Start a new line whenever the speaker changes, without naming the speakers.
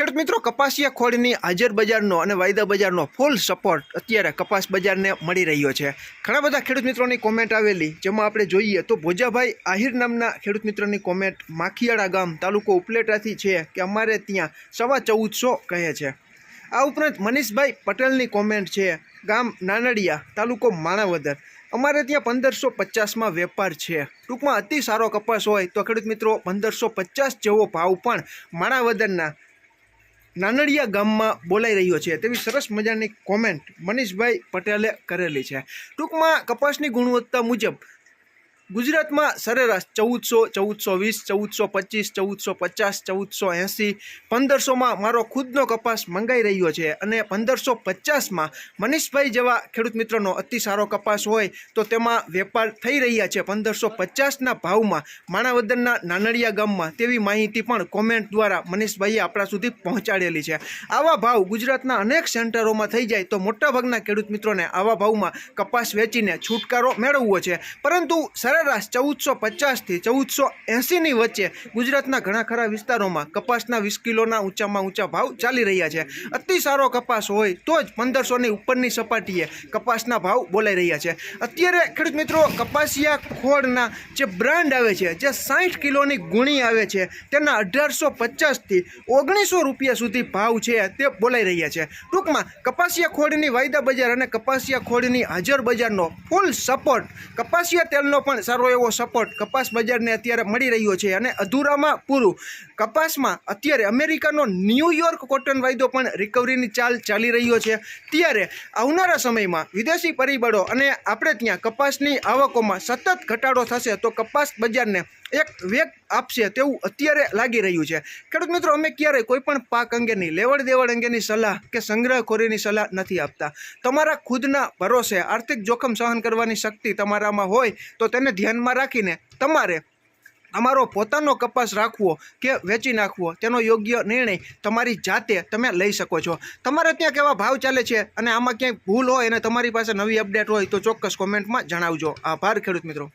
ખેડૂત મિત્રો, કપાસિયા ખોળની હાજર બજારનો અને વાયદા બજારનો ફૂલ સપોર્ટ અત્યારે કપાસ બજારને મળી રહ્યો છે. ઘણા બધા ખેડૂત મિત્રોની કોમેન્ટ આવેલી, જેમાં આપણે જોઈએ તો ભોજાભાઈ આહિર નામના ખેડૂત મિત્રોની કોમેન્ટ માખિયાળા ગામ તાલુકો ઉપલેટાથી છે કે અમારે ત્યાં સવા ચૌદસો કહે છે. આ ઉપરાંત મનીષભાઈ પટેલની કોમેન્ટ છે, ગામ નાનડિયા, તાલુકો માણાવદર. અમારે ત્યાં પંદરસો પચાસમાં વેપાર છે. ટૂંકમાં અતિ સારો કપાસ હોય તો ખેડૂત મિત્રો, પંદરસો પચાસ જેવો ભાવ પણ માણાવદરના નાનડિયા ગામમાં બોલાઈ રહ્યો છે તેવી સરસ મજાની કોમેન્ટ મનીષભાઈ પટેલે કરેલી છે. ટૂંકમાં કપાસની ગુણવત્તા મુજબ ગુજરાતમાં સરેરાશ ચૌદસો ચૌદસો વીસ, ચૌદસો પચીસ, ચૌદસો પચાસ, ચૌદસો એંસી, પંદરસોમાં મારો ખુદનો કપાસ મંગાઈ રહ્યો છે અને પંદરસો પચાસમાં મનીષભાઈ જેવા ખેડૂત મિત્રનો અતિ સારો કપાસ હોય તો તેમાં વેપાર થઈ રહ્યા છે. પંદરસો પચાસના ભાવમાં માણાવદરના નાનડિયા ગામમાં તેવી માહિતી પણ કોમેન્ટ દ્વારા મનીષભાઈએ આપણા સુધી પહોંચાડેલી છે. આવા ભાવ ગુજરાતના અનેક સેન્ટરોમાં થઈ જાય તો મોટાભાગના ખેડૂત મિત્રોને આવા ભાવમાં કપાસ વેચીને છુટકારો મેળવવો છે. પરંતુ સરેરાશ ચૌદસો પચાસથી ચૌદસો એંસીની વચ્ચે ગુજરાતના ઘણા ખરા વિસ્તારોમાં કપાસના વીસ કિલોના ઊંચામાં ઊંચા ભાવ ચાલી રહ્યા છે. અતિ સારો કપાસ હોય તો જ પંદરસોની ઉપરની સપાટીએ કપાસના ભાવ બોલાઈ રહ્યા છે. અત્યારે ખેડૂત મિત્રો, કપાસિયા ખોળના જે બ્રાન્ડ આવે છે, જે સાઠ કિલોની ગુણી આવે છે, તેના અઢારસો પચાસથી ઓગણીસો રૂપિયા સુધી ભાવ છે તે બોલાઈ રહ્યા છે. ટૂંકમાં કપાસિયા ખોળની વાયદા બજાર અને કપાસિયા ખોળની હાજર બજારનો ફૂલ સપોર્ટ કપાસિયા તેલનો પણ સારો એવો સપોર્ટ કપાસ બજારને અત્યારે મળી રહ્યો છે અને અધૂરામાં પૂરું. કપાસમાં અત્યારે અમેરિકાનો ન્યૂયોર્ક કોટન વાયદો પણ રિકવરીની ચાલ ચાલી રહ્યો છે. ત્યારે આવનારા સમયમાં વિદેશી પરિબળો અને આપણે ત્યાં કપાસની આવકોમાં સતત ઘટાડો થશે તો કપાસ બજારને એક વેગ આપશે તેવું અત્યારે લાગી રહ્યું છે. ખેડૂત મિત્રો, અમે ક્યારેય કોઈ પણ પાક અંગેની લેવડ દેવડ અંગેની સલાહ કે સંગ્રહખોરીની સલાહ નથી આપતા. તમારા ખુદના ભરોસે આર્થિક જોખમ સહન કરવાની શક્તિ તમારામાં હોય તો તેને ધ્યાનમાં રાખીને તમારે તમારો પોતાનો કપાસ રાખવો કે વેચી નાખવો, તેનો યોગ્ય નિર્ણય તમારી જાતે તમે લઈ શકો છો. તમારે ત્યાં કેવા ભાવ ચાલે છે અને આમાં ક્યાંય ભૂલ હોય અને તમારી પાસે નવી અપડેટ હોય તો ચોક્કસ કોમેન્ટમાં જણાવજો. આભાર ખેડૂત મિત્રો.